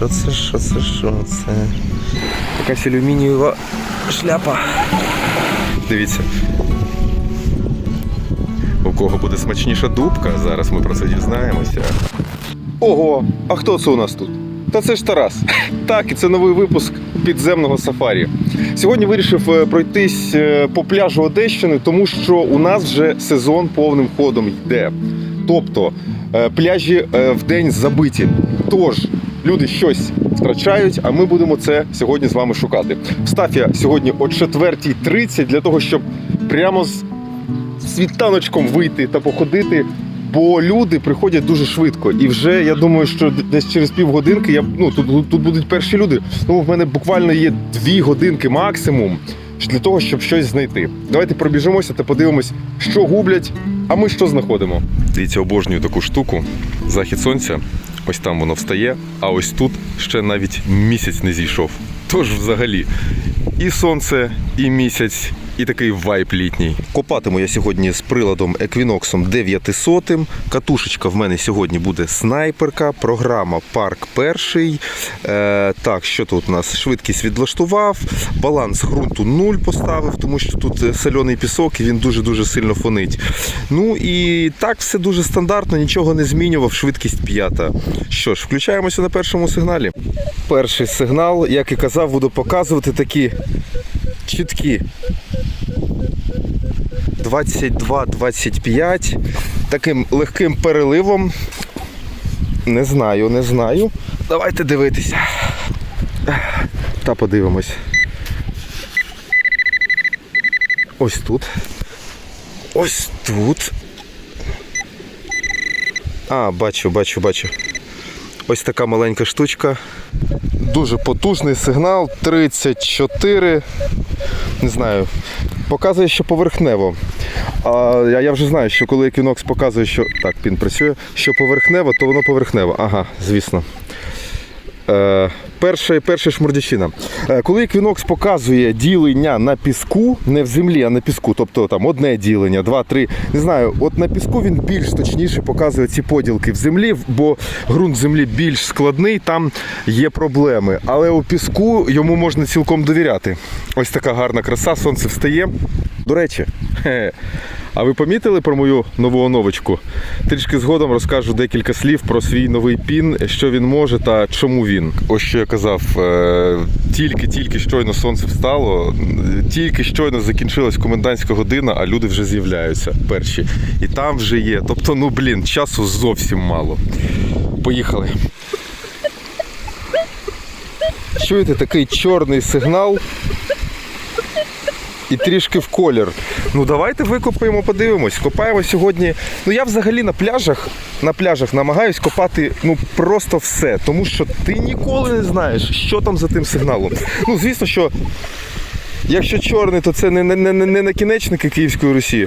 Що це? Що це? Що це? Якась алюмінієва шляпа. Дивіться. У кого буде смачніша дубка? Зараз ми про це дізнаємося. Ого, а хто це у нас тут? Та це ж Тарас. Так, і це новий випуск підземного сафарі. Сьогодні вирішив е, пройтись е, по пляжу Одещини, тому що у нас вже сезон повним ходом йде. Тобто е, пляжі в день забиті. Тож люди щось втрачають, а ми будемо це сьогодні з вами шукати. Встав я сьогодні о 4.30 для того, щоб прямо з світаночком вийти та походити. Бо люди приходять дуже швидко, і вже я думаю, що десь через півгодинки я ну тут, тут будуть перші люди. Тому в мене буквально є дві годинки максимум для того, щоб щось знайти. Давайте пробіжимося та подивимось, що гублять, а ми що знаходимо. Дивіться, обожнюю таку штуку. Захід сонця. Ось там воно встає, а ось тут ще навіть місяць не зійшов. Тож взагалі і сонце, і місяць, і такий вайп літній. Копатиму я сьогодні з приладом Equinox 900. Катушечка в мене сьогодні буде снайперка, програма Парк перший. Е, так, що тут у нас? Швидкість відлаштував, баланс ґрунту 0 поставив, тому що тут е, сольоний пісок і він дуже-дуже сильно фонить. Ну і так все дуже стандартно, нічого не змінював, швидкість п'ята. Що ж, включаємося на першому сигналі. Перший сигнал, як і казав, буду показувати такі чіткі 22-25 таким легким переливом. Не знаю, не знаю. Давайте дивитися. Та подивимось. Ось тут. Ось тут. А, бачу, бачу, бачу. Ось така маленька штучка. Дуже потужний сигнал. 34. Не знаю. Показує, що поверхнево. А я, вже знаю, що коли Equinox показує, що. Так, пін працює, що поверхнево, то воно поверхнево. Ага, звісно. Е, перша, перша шмурдячина. Е, коли Equinox показує ділення на піску, не в землі, а на піску, тобто там одне ділення, два, три. Не знаю, от на піску він більш точніше показує ці поділки в землі, бо ґрунт землі більш складний, там є проблеми. Але у піску йому можна цілком довіряти. Ось така гарна краса, сонце встає. До речі, а ви помітили про мою нову оновочку? Трішки згодом розкажу декілька слів про свій новий пін, що він може та чому він. Ось що я казав, е, тільки-тільки щойно сонце встало, тільки щойно закінчилась комендантська година, а люди вже з'являються перші. І там вже є. Тобто, ну блін, часу зовсім мало. Поїхали. Чуєте такий чорний сигнал? І трішки в колір. Ну давайте викопаємо, подивимось. Копаємо сьогодні. Ну я взагалі на пляжах на пляжах намагаюсь копати ну просто все, тому що ти ніколи не знаєш, що там за тим сигналом. Ну, звісно, що якщо чорний, то це не, не, не, не накінечники Київської Русі.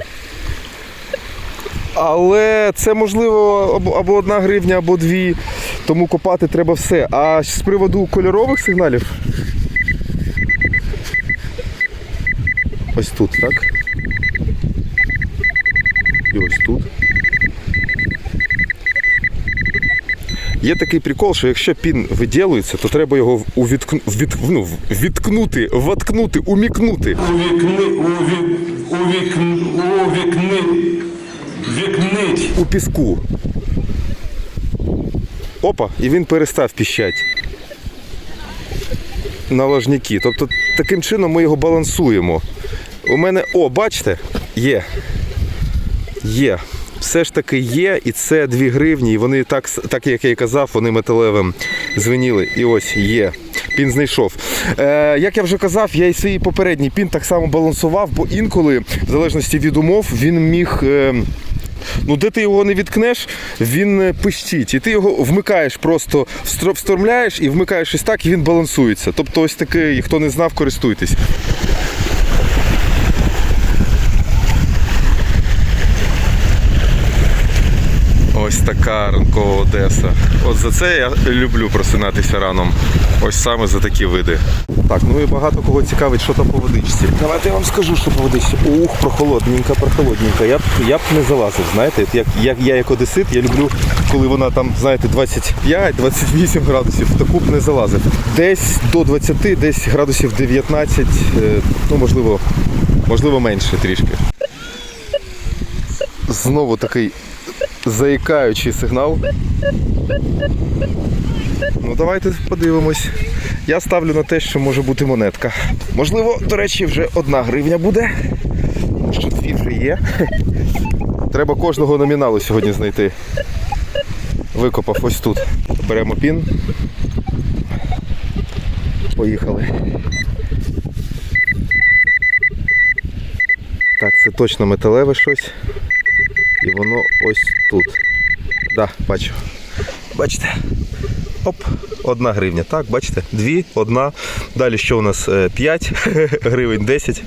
Але це можливо або, одна гривня, або дві. Тому копати треба все. А з приводу кольорових сигналів. Ось тут, так? І ось тут. Є такий прикол, що якщо пін виділується, то треба його увіткну, від, ну, відкнути, воткнути, умікнути. Увікни, увік, увікн, увікни, вікнить. у піску. Опа, і він перестав піщать. На ложняки. Тобто таким чином ми його балансуємо. У мене. О, бачите? Є. Є. Все ж таки є, і це 2 гривні, і вони так, так як я і казав, вони металевим звеніли. І ось є. Пін знайшов. Е, як я вже казав, я і свій попередній пін так само балансував, бо інколи, в залежності від умов, він міг. Е, Ну, де ти його не відкнеш, він е, пищить. І ти його вмикаєш просто, встро- встромляєш і вмикаєш ось так, і він балансується. Тобто ось такий, хто не знав, користуйтесь. Ось така ранкова Одеса. От за це я люблю просинатися раном. Ось саме за такі види. Так, ну і багато кого цікавить, що там по водичці. Давайте я вам скажу, що по водичці. Ух, прохолодненька, прохолодненька. Я б я б не залазив, знаєте. Як, як я як одесит, я люблю, коли вона там, знаєте, 25-28 градусів, таку б не залазив. Десь до 20, десь градусів 19, е, ну можливо, можливо менше трішки. Знову такий заїкаючий сигнал. Ну давайте подивимось. Я ставлю на те, що може бути монетка. Можливо, до речі, вже одна гривня буде. Що дві вже є. Треба кожного номіналу сьогодні знайти. Викопав ось тут. Беремо пін. Поїхали. Так, це точно металеве щось. І воно ось тут. Да, бачу. Бачите? Оп, одна гривня. Так, бачите? Дві, одна. Далі що у нас? 5 гривень, 10.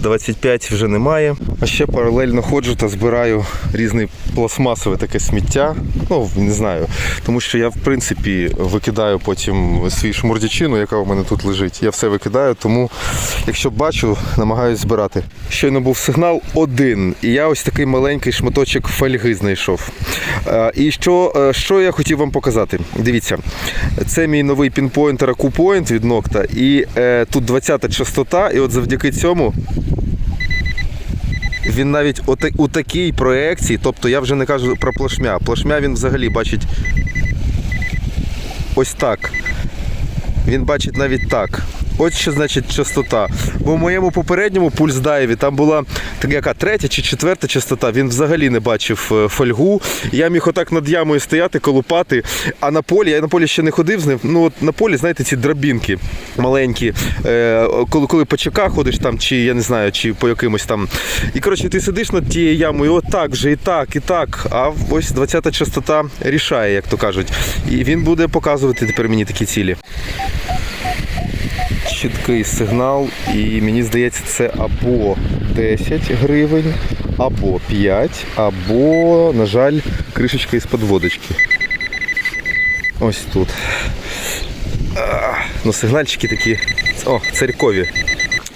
25 вже немає. А ще паралельно ходжу та збираю різне пластмасове таке сміття. Ну, не знаю. Тому що я, в принципі, викидаю потім свій шмурдячину, яка у мене тут лежить. Я все викидаю, тому, якщо бачу, намагаюся збирати. Щойно був сигнал один. І я ось такий маленький шматочок фольги знайшов. Е, І що, е, що я хотів вам показати? Дивіться, це мій новий пінпойнтер AcuPoint від Nocta. І е, тут 20-та частота, і от завдяки цьому він навіть у такій проекції, тобто я вже не кажу про плашмя. Плашмя він взагалі бачить ось так. Він бачить навіть так. Ось що значить частота. Бо в моєму попередньому пульс дайві там була така яка третя чи четверта частота. Він взагалі не бачив е, фольгу. Я міг отак над ямою стояти, колупати. А на полі, я на полі ще не ходив з ним. Ну от на полі, знаєте, ці драбінки маленькі. Е, коли, коли по ЧК ходиш там, чи я не знаю, чи по якимось там. І коротше, ти сидиш над тією ямою, от так же, і так, і так. А ось 20-та частота рішає, як то кажуть. І він буде показувати тепер мені такі цілі чіткий сигнал, і мені здається, це або 10 гривень, або 5, або, на жаль, кришечка із подводочки. Ось тут. Ну, сигнальчики такі. О, царькові.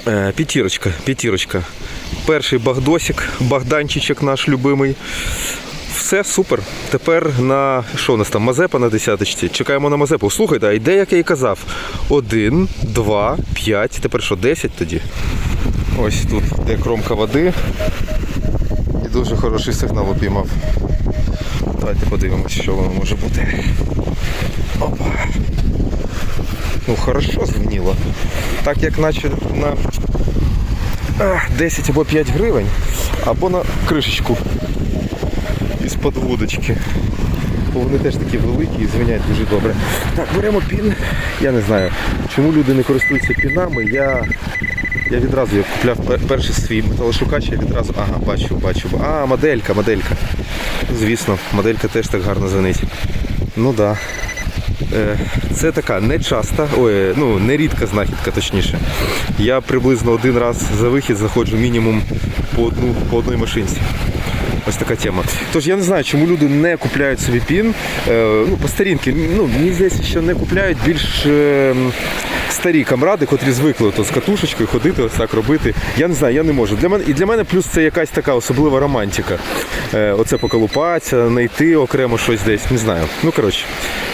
Е, П'ятірочка, п'ятірочка. Перший багдосик, Богданчичок наш любимий. Все супер. Тепер на що у нас там? Мазепа на десяточці. Чекаємо на Мазепу. Слухайте, а йде, як я і казав. Один, два, п'ять. Тепер що, десять тоді? Ось тут де кромка води. І дуже хороший сигнал обіймав. Давайте подивимось, що воно може бути. Опа. Ну, хорошо звеніло. Так як наче на 10 або 5 гривень, або на кришечку із подводочки. Бо вони теж такі великі і звенять дуже добре. Так, беремо пін. Я не знаю, чому люди не користуються пінами. Я, я відразу як купляв перший свій металошукач, я відразу. Ага, бачу, бачу. А, моделька, моделька. Звісно, моделька теж так гарно звенить. Ну так. Да. Е, Це така нечаста, ой, ну нерідка знахідка, точніше. Я приблизно один раз за вихід заходжу мінімум по одну по одній машинці. Ось така тема. Тож я не знаю, чому люди не купляють собі пін. Е, ну, по старінки, ну, мені здається, що не купляють більш е, старі камради, котрі звикли то з катушечкою ходити, ось так робити. Я не знаю, я не можу. Для мене, і для мене плюс це якась така особлива романтика. Е, оце поколупатися, знайти окремо щось десь, не знаю. Ну, коротше,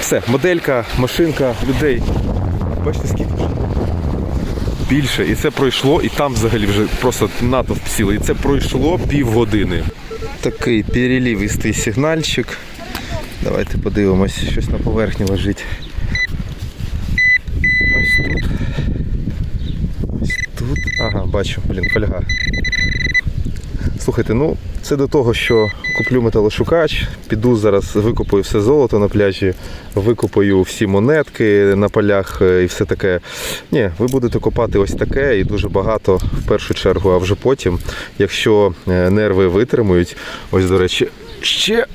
все, моделька, машинка, людей. Бачите, скільки вже? Більше. І це пройшло, і там взагалі вже просто натовп цілий. І це пройшло півгодини. Такий перелівистий сигнальчик. Давайте подивимось, щось на поверхні лежить. Ось тут. Ось тут. Ага, бачу, блін, фольга. Слухайте, ну це до того, що куплю металошукач, піду зараз, викопаю все золото на пляжі, викопаю всі монетки на полях е, і все таке. Ні, ви будете копати ось таке і дуже багато в першу чергу, а вже потім, якщо е, нерви витримують, ось до речі, ще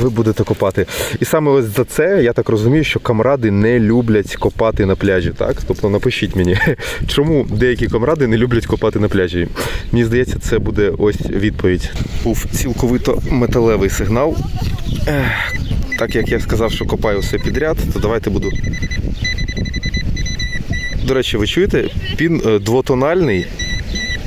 ви будете копати. І саме ось за це я так розумію, що камради не люблять копати на пляжі. Так? Тобто напишіть мені, чому деякі камради не люблять копати на пляжі. Мені здається, це буде ось відповідь. Був цілковито металевий сигнал. Так як я сказав, що копаю все підряд, то давайте буду. До речі, ви чуєте? Пін е, двотональний.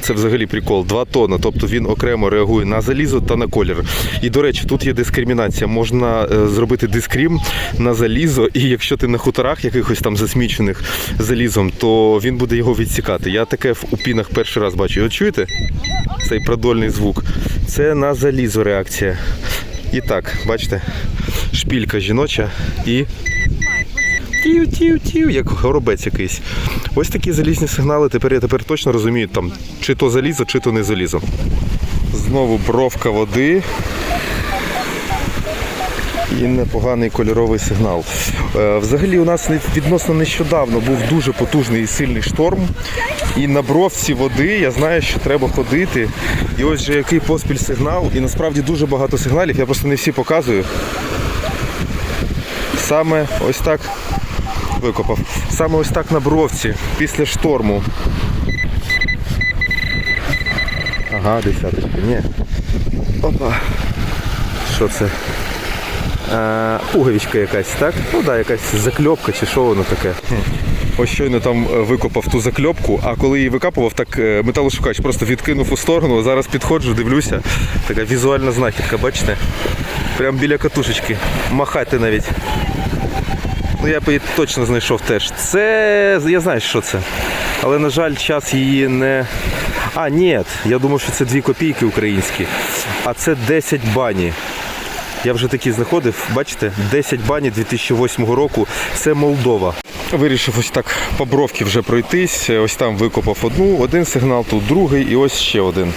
Це взагалі прикол, два тона, тобто він окремо реагує на залізо та на колір. І до речі, тут є дискримінація. Можна е, зробити дискрім на залізо, і якщо ти на хуторах якихось там засмічених залізом, то він буде його відсікати. Я таке у пінах перший раз бачу. От чуєте? Цей продольний звук. Це на залізо реакція. І так, бачите, шпілька жіноча і тів-тів-тів, як горобець якийсь. Ось такі залізні сигнали. Тепер я тепер точно розумію, там, чи то залізо, чи то не залізо. Знову бровка води. І непоганий кольоровий сигнал. Е, Взагалі у нас відносно нещодавно був дуже потужний і сильний шторм. І на бровці води я знаю, що треба ходити. І ось же який поспіль сигнал. І насправді дуже багато сигналів, я просто не всі показую. Саме ось так викопав. Саме ось так на бровці після шторму. Ага, десяточка. Ні. Опа. Що це? Е, пуговичка якась, так? Ну так, да, якась закльопка чи що воно таке. Ось щойно там е, викопав ту закльопку, а коли її викапував, так е, металошукач просто відкинув у сторону. Зараз підходжу, дивлюся. Така візуальна знахідка, бачите? Прям біля катушечки. Махати навіть. Ну я б її точно знайшов теж. Це. Я знаю, що це. Але, на жаль, час її не. А, ні, я думав, що це 2 копійки українські. А це 10 бані. Я вже такі знаходив, бачите, 10 бані 2008 року. Це Молдова. Вирішив ось так по бровки вже пройтись. Ось там викопав одну, один сигнал, тут другий і ось ще один.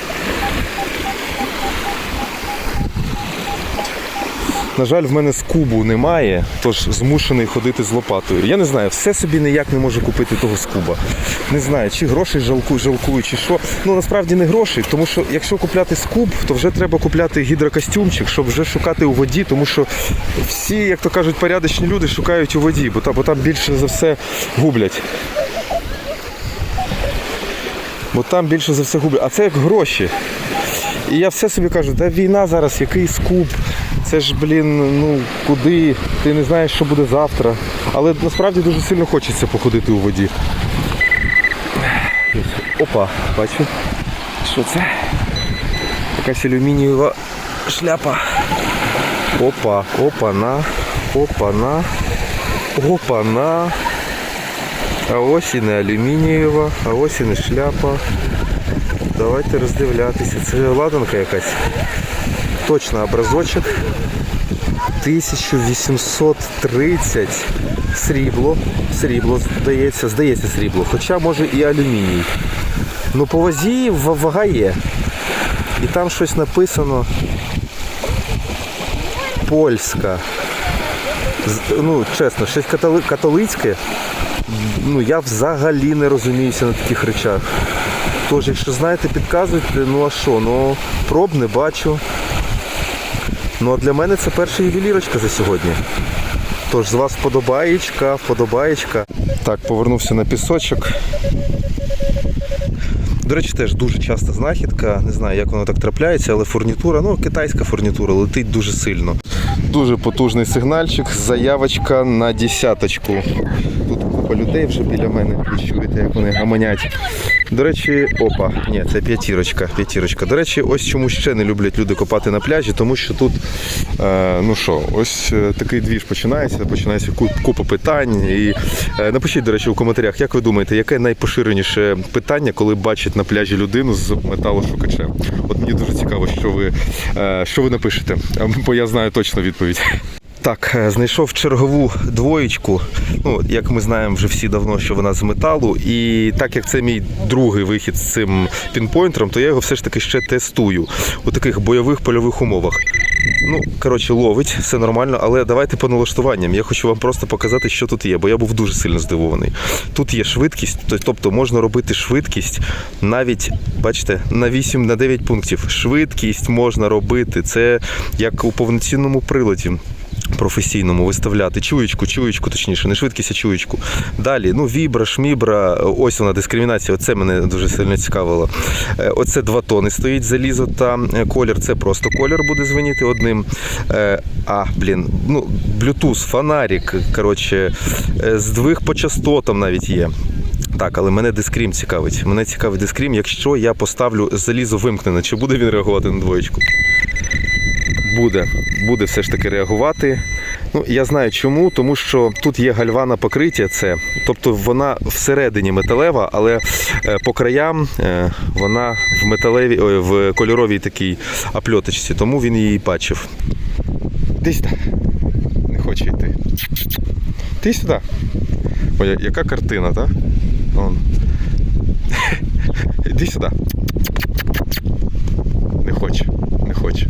На жаль, в мене скубу немає, тож змушений ходити з лопатою. Я не знаю, все собі ніяк не можу купити того скуба. Не знаю, чи грошей жалкую, жалкую, чи що. Ну насправді не грошей, тому що якщо купляти скуб, то вже треба купляти гідрокостюмчик, щоб вже шукати у воді, тому що всі, як то кажуть, порядочні люди шукають у воді, бо там, бо там більше за все гублять. Бо там більше за все гублять. А це як гроші. І я все собі кажу, да війна зараз, який скуп, це ж, блін, ну куди, ти не знаєш, що буде завтра. Але насправді дуже сильно хочеться походити у воді. Опа, бачу. Що це? Якась алюмінієва шляпа. Опа, опа-на, опа-на, опа-на. А ось і не алюмінієва, а ось і не шляпа. Давайте роздивлятися. Це ладанка якась. Точно образочок. 1830 срібло. Срібло, здається, здається срібло. Хоча може і алюміній. Ну по вазі вага є. І там щось написано. Польська. Ну, чесно, щось католи- католицьке. Ну, я взагалі не розуміюся на таких речах. Тож, якщо знаєте, підказуйте, ну а що, ну проб не бачу. Ну а для мене це перша ювелірочка за сьогодні. Тож з вас вподобаєчка, вподобаєчка. Так, повернувся на пісочок. До речі, теж дуже часта знахідка. Не знаю, як воно так трапляється, але фурнітура, ну, китайська фурнітура летить дуже сильно. Дуже потужний сигнальчик, заявочка на десяточку. Тут купа людей вже біля мене. Чуєте, як вони гаманять. До речі, опа, ні, це п'ятірочка. П'ятірочка. До речі, ось чому ще не люблять люди копати на пляжі, тому що тут, е, ну що, ось е, такий двіж починається, починається купа питань. І е, напишіть, до речі, у коментарях, як ви думаєте, яке найпоширеніше питання, коли бачать на пляжі людину з металошукачем? От мені дуже цікаво, що ви, що ви напишете, бо я знаю точно відповідь. Так, е, знайшов чергову двоєчку. Ну, як ми знаємо вже всі давно, що вона з металу. І так як це мій другий вихід з цим пінпойнтером, то я його все ж таки ще тестую у таких бойових польових умовах. Ну, коротше, ловить, все нормально, але давайте по налаштуванням. Я хочу вам просто показати, що тут є, бо я був дуже сильно здивований. Тут є швидкість, тобто можна робити швидкість навіть, бачите, на 8 на 9 пунктів. Швидкість можна робити. Це як у повноцінному приладі. Професійному виставляти чуєчку, чуєчку, точніше, не швидкість, а чуєчку. Далі, ну, вібра, шмібра, ось вона дискримінація. Оце мене дуже сильно цікавило. Е, Оце два тони стоїть залізо та е, колір. Це просто колір буде звеніти одним. Е, А, блін, ну, Bluetooth, фонарик, коротше, е, здвиг по частотам навіть є. Так, але мене дискрім цікавить. Мене цікавить дискрім, якщо я поставлю залізо вимкнене, чи буде він реагувати на двоєчку? Буде, буде все ж таки реагувати. Ну, я знаю чому, тому що тут є гальвана покриття, це, тобто вона всередині металева, але е, по краям е, вона в металевій, ой, в кольоровій такій апльоточці, тому він її бачив. Ти сюди. Не хоче йти. Ти сюди. Ой, яка картина, так? Іди сюди. Не хоче, не хоче.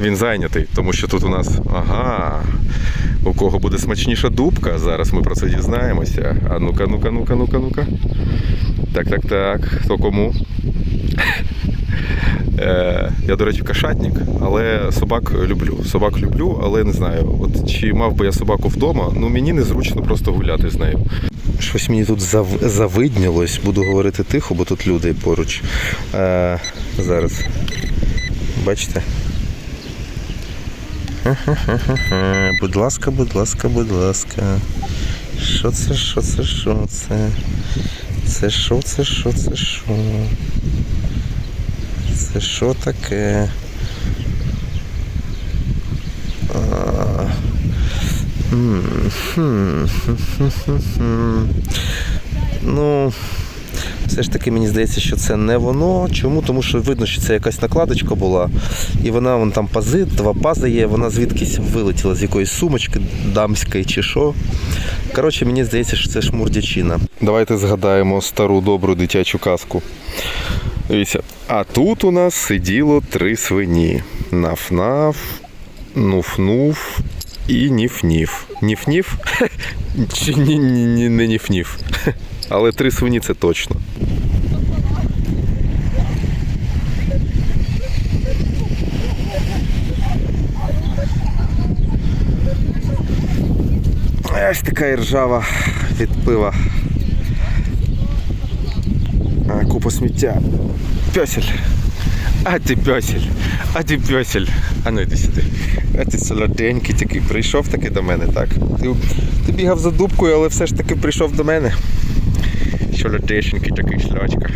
Він зайнятий, тому що тут у нас. Ага. У кого буде смачніша дубка? Зараз ми про це дізнаємося. А ну-ка, ну-ка, ну-ка, ну-ка, ну-ка. Так, так, так. Хто кому? Е, Я, до речі, кошатник, але собак люблю. Собак люблю, але не знаю, от чи мав би я собаку вдома, ну мені незручно просто гуляти з нею. Щось мені тут зав... завиднілось, буду говорити тихо, бо тут люди поруч. Е, зараз. Бачите? Будь ласка, будь ласка, будь ласка. Що це, що це, що це? Це що, це що, це що? Це що таке? А. Ну, все ж таки мені здається, що це не воно. Чому? Тому що видно, що це якась накладочка була, і вона вон там пази, два пази є, вона звідкись вилетіла з якоїсь сумочки дамської чи що. Коротше, мені здається, що це шмурдячина. Давайте згадаємо стару добру дитячу казку. Дивіться, а тут у нас сиділо три свині: наф-наф, нуф-нуф і ніф-ніф. Ніф-ніф? Чи ні, ні, ні, не ніф-ніф? Але три свині це точно. Ось така і ржава від пива. Купа сміття. Пьосель. А ти пьосель. А ти пьосель. А ну йди сюди. А ти солоденький такий. Прийшов таки до мене, так? Ти, ти бігав за дубкою, але все ж таки прийшов до мене. Солодесенький такий шлячка.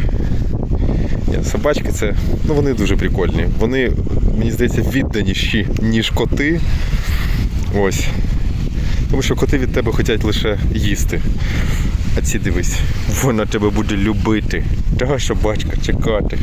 Собачки це. Ну вони дуже прикольні. Вони, мені здається, відданіші, ніж коти. Ось. Тому що коти від тебе хочуть лише їсти. А ці дивись, вона тебе буде любити. Та собачка чекати.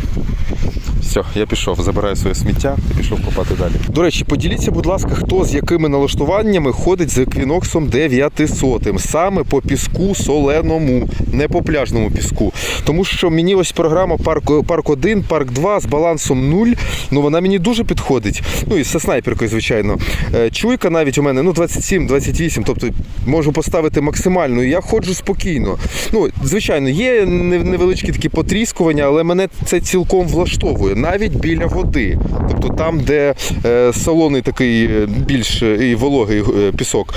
Все, я пішов, забираю своє сміття і пішов копати далі. До речі, поділіться, будь ласка, хто з якими налаштуваннями ходить з еквіноксом 900, саме по піску соленому, не по пляжному піску. Тому що мені ось програма парк, парк 1, парк 2 з балансом 0, ну вона мені дуже підходить. Ну і зі снайперкою, звичайно. Е, Чуйка навіть у мене ну 27-28, тобто можу поставити максимальну. Я ходжу спокійно. Ну, звичайно, є невеличкі такі потріскування, але мене це цілком влаштовує, навіть біля води. Тобто там, де е, солоний такий е, більш е, і вологий пісок.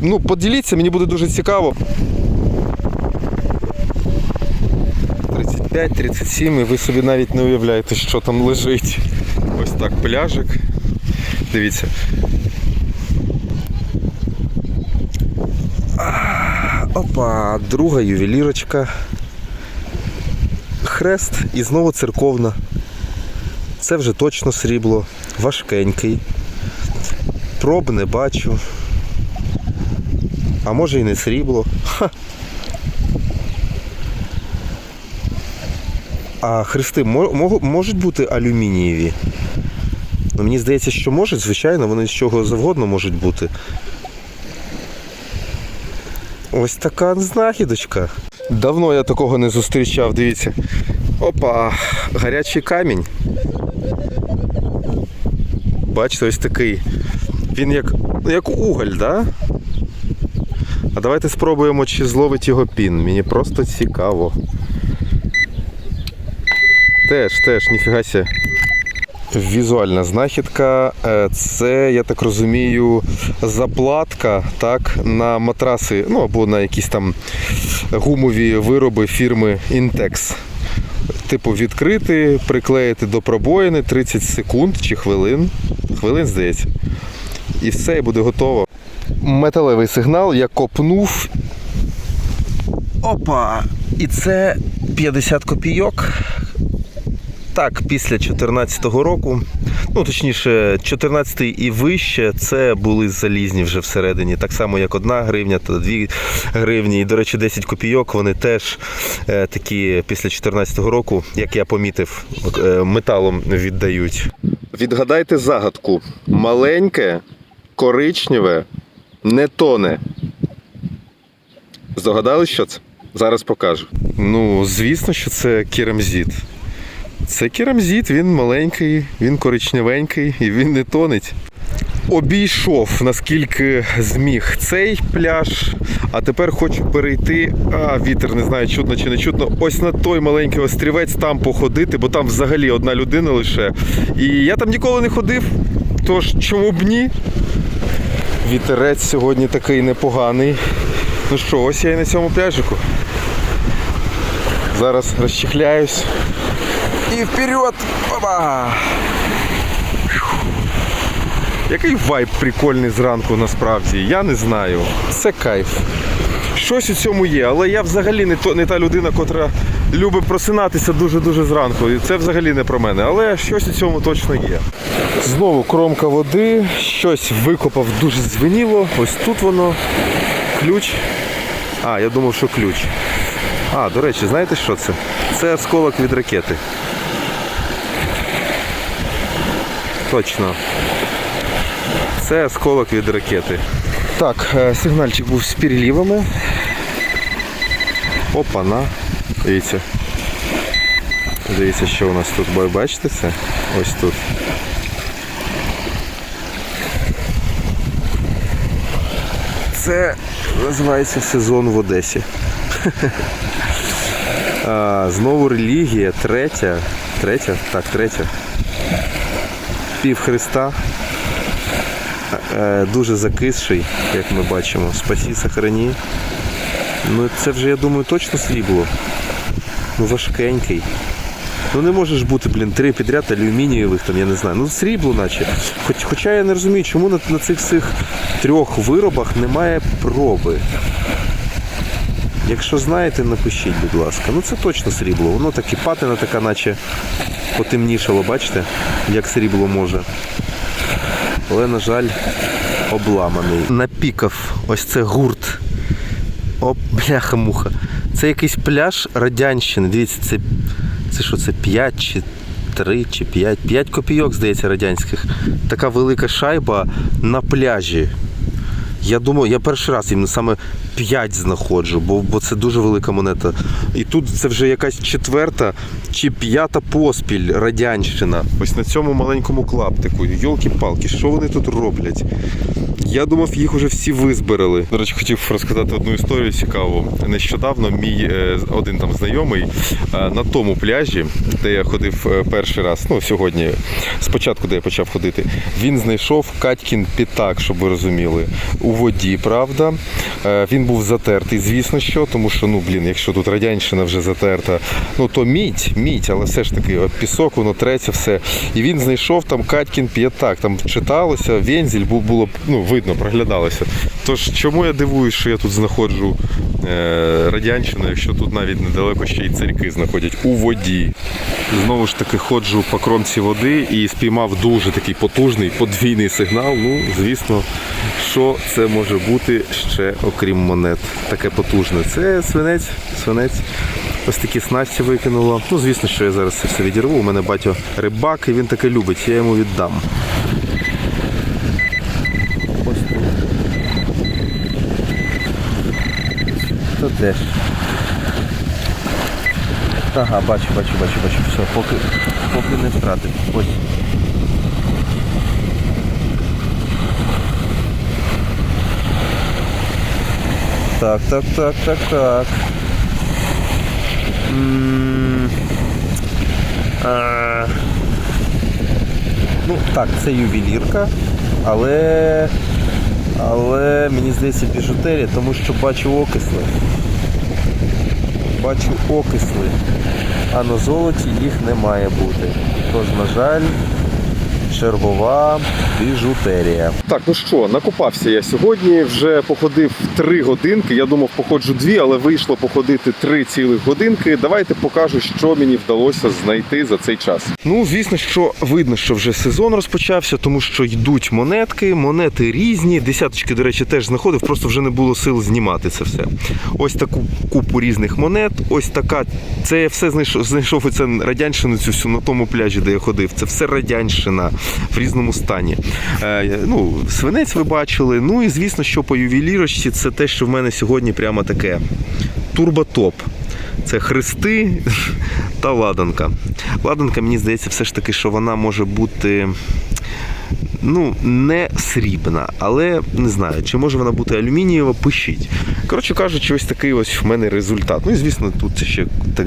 Ну, поділіться, мені буде дуже цікаво. 35-37, і ви собі навіть не уявляєте, що там лежить. Ось так пляжик. Дивіться. Опа, друга ювелірочка. Хрест і знову церковна. Це вже точно срібло, важкенький. Проб не бачу. А може і не срібло. Ха. А хрести мо- мо- можуть бути алюмінієві? Ну, мені здається, що можуть, звичайно, вони з чого завгодно можуть бути. Ось така знахідочка. Давно я такого не зустрічав, дивіться. Опа, гарячий камінь. Бачите, ось такий. Він як, як уголь, да? А давайте спробуємо, чи зловить його пін. Мені просто цікаво. Теж, теж, ніфіга ся. Візуальна знахідка е, це, я так розумію, заплатка так, на матраси, ну або на якісь там гумові вироби фірми Intex. Типу, відкрити, приклеїти до пробоїни 30 секунд чи хвилин. Хвилин, здається. І все, і буде готово. Металевий сигнал, я копнув. Опа! І це 50 копійок. Так, після 2014 року, ну точніше, 14 і вище, це були залізні вже всередині, так само як 1 гривня та 2 гривні. І, до речі, 10 копійок вони теж е, такі після 2014 року, як я помітив, е, металом віддають. Відгадайте загадку: маленьке, коричневе, не тоне. Здогадали, що це? Зараз покажу. Ну, звісно, що це керамзіт. Це керамзіт, він маленький, він коричневенький і він не тонеть. Обійшов наскільки зміг цей пляж, а тепер хочу перейти. А, вітер не знаю, чутно чи не чутно. Ось на той маленький острівець там походити, бо там взагалі одна людина лише. І я там ніколи не ходив. Тож чому б ні? Вітерець сьогодні такий непоганий. Ну що, ось я і на цьому пляжику. Зараз розчехляюсь. І вперед! Опа! Який вайб прикольний зранку насправді, я не знаю. Це кайф. Щось у цьому є, але я взагалі не, то, не та людина, котра любить просинатися дуже-дуже зранку. І це взагалі не про мене. Але щось у цьому точно є. Знову кромка води, щось викопав дуже звеніло. Ось тут воно. Ключ. А, я думав, що ключ. А, до речі, знаєте що це? Це осколок від ракети. Точно. Це осколок від ракети. Так, е, сигнальчик був з переливами. Опа-на. Дивіться. Дивіться, що у нас тут. Бо Бачите це? Ось тут. Це називається сезон в Одесі. А, знову релігія, третя. Третя? Так, третя. Пів Христа. Е, Дуже закисший, як ми бачимо. Спасі сохрані. Ну це вже, я думаю, точно срібло. Ну важкенький. Ну не можеш бути, блін, три підряд алюмінієвих, там, я не знаю. Ну срібло наче. Хоч, хоча я не розумію, чому на, на цих всіх трьох виробах немає проби. Якщо знаєте, напишіть, будь ласка. Ну це точно срібло. Воно так патина така, наче потемнішало, бачите, як срібло може. Але, на жаль, обламаний. Напікав ось це гурт. О, бляха-муха. Це якийсь пляж радянщини. Дивіться, це, це що, це 5 чи 3 чи 5? 5 копійок, здається, радянських. Така велика шайба на пляжі. Я думаю, я перший раз їм саме 5 знаходжу, бо, бо це дуже велика монета. І тут це вже якась четверта чи п'ята поспіль радянщина. Ось на цьому маленькому клаптику. Йолки-палки, що вони тут роблять? Я думав, їх уже всі визбирали. До речі, хотів розказати одну історію цікаву. Нещодавно мій е, один там знайомий е, на тому пляжі, де я ходив е, перший раз, ну сьогодні, спочатку, де я почав ходити, він знайшов Катькін пітак, щоб ви розуміли, у воді, правда. Він був затертий, звісно що, тому що, ну блін, якщо тут радянщина вже затерта, ну то мідь, мідь, але все ж таки пісок, воно треться все. І він знайшов там Катькін п'ятак, там читалося, вензель був було ну, видно, проглядалося. Тож чому я дивуюсь, що я тут знаходжу е, радянщину, якщо тут навіть недалеко ще й царьки знаходять у воді. Знову ж таки ходжу по кромці води і спіймав дуже такий потужний подвійний сигнал. Ну, звісно, що це може бути ще окрім монет. Таке потужне. Це свинець, свинець. Ось такі снасті викинуло. Ну, звісно, що я зараз це все відірву. У мене батько рибак, і він таке любить, я йому віддам. Ось тут. Де ж? Ага, бачу, бачу, бачу, бачу. Все, поки, поки не втратив. Ось. Так, так, так, так, так. Ну так, це ювелірка, але, але мені здається біжутерія, тому що бачу окисли. Бачу окисли, а на золоті їх не має бути. Тож, на жаль, чергова біжутерія. Так, ну що, накопався я сьогодні. Вже походив три годинки. Я думав, походжу дві, але вийшло походити три цілих годинки. Давайте покажу, що мені вдалося знайти за цей час. Ну, звісно, що видно, що вже сезон розпочався, тому що йдуть монетки, монети різні. Десяточки, до речі, теж знаходив, просто вже не було сил знімати це все. Ось таку купу різних монет. Ось така. Це я все знайшов, знайшов оце радянщину цю всю на тому пляжі, де я ходив. Це все радянщина в різному стані. Е, ну, свинець ви бачили. Ну і звісно, що по ювелірочці це те, що в мене сьогодні прямо таке турботоп. Це хрести та ладанка. Ладанка, мені здається, все ж таки, що вона може бути. Ну, не срібна, але не знаю, чи може вона бути алюмінієва, пишіть. Коротше кажучи, ось такий ось в мене результат. Ну і звісно, тут ще так,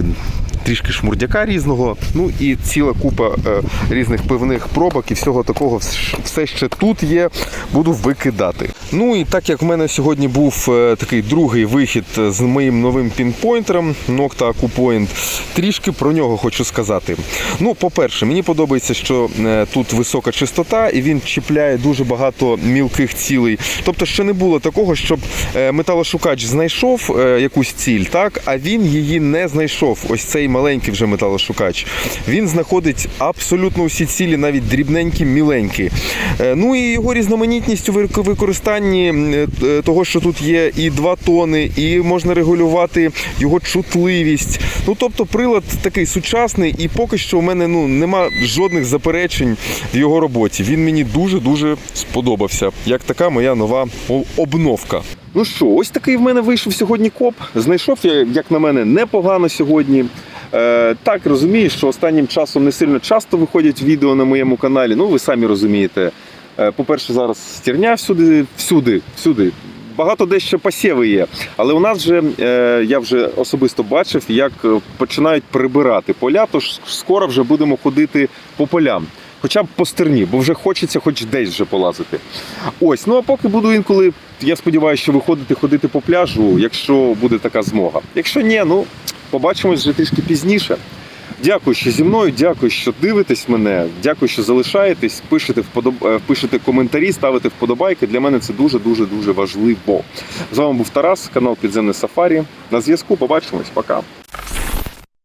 трішки шмурдяка різного. Ну і ціла купа е, різних пивних пробок і всього такого, все ще тут є, буду викидати. Ну і так як в мене сьогодні був е, такий другий вихід з моїм новим пінпойнтером Nocta AcuPoint, трішки про нього хочу сказати. Ну, по-перше, мені подобається, що е, тут висока чистота і він чіпляє дуже багато мілких цілей. Тобто, ще не було такого, щоб е, металошукач знайшов е, якусь ціль, так, а він її не знайшов. Ось цей маленький вже металошукач. Він знаходить абсолютно усі цілі, навіть дрібненькі, міленькі. Е, Ну і його різноманітність у використанні того, що тут є і два тони, і можна регулювати його чутливість. Ну тобто прилад такий сучасний, і поки що у мене ну нема жодних заперечень в його роботі. Він мені дуже дуже сподобався. Як така моя нова обновка. Ну що, ось такий в мене вийшов сьогодні коп. Знайшов я, як на мене, непогано сьогодні. Е, так, розумію, що останнім часом не сильно часто виходять відео на моєму каналі. Ну, ви самі розумієте. Е, по-перше, зараз стерня всюди, всюди, всюди. Багато дещо посєви є. Але у нас вже е, я вже особисто бачив, як починають прибирати поля, тож скоро вже будемо ходити по полям. Хоча б по стерні, бо вже хочеться хоч десь вже полазити. Ось, ну а поки буду інколи, я сподіваюся, що виходити ходити по пляжу, якщо буде така змога. Якщо ні, ну побачимось вже трішки пізніше. Дякую, що зі мною, дякую, що дивитесь мене, дякую, що залишаєтесь, пишете вподоб... е, пишете коментарі, ставите вподобайки. Для мене це дуже дуже дуже важливо. З вами був Тарас, канал Підземне Сафарі. На зв'язку побачимось, пока.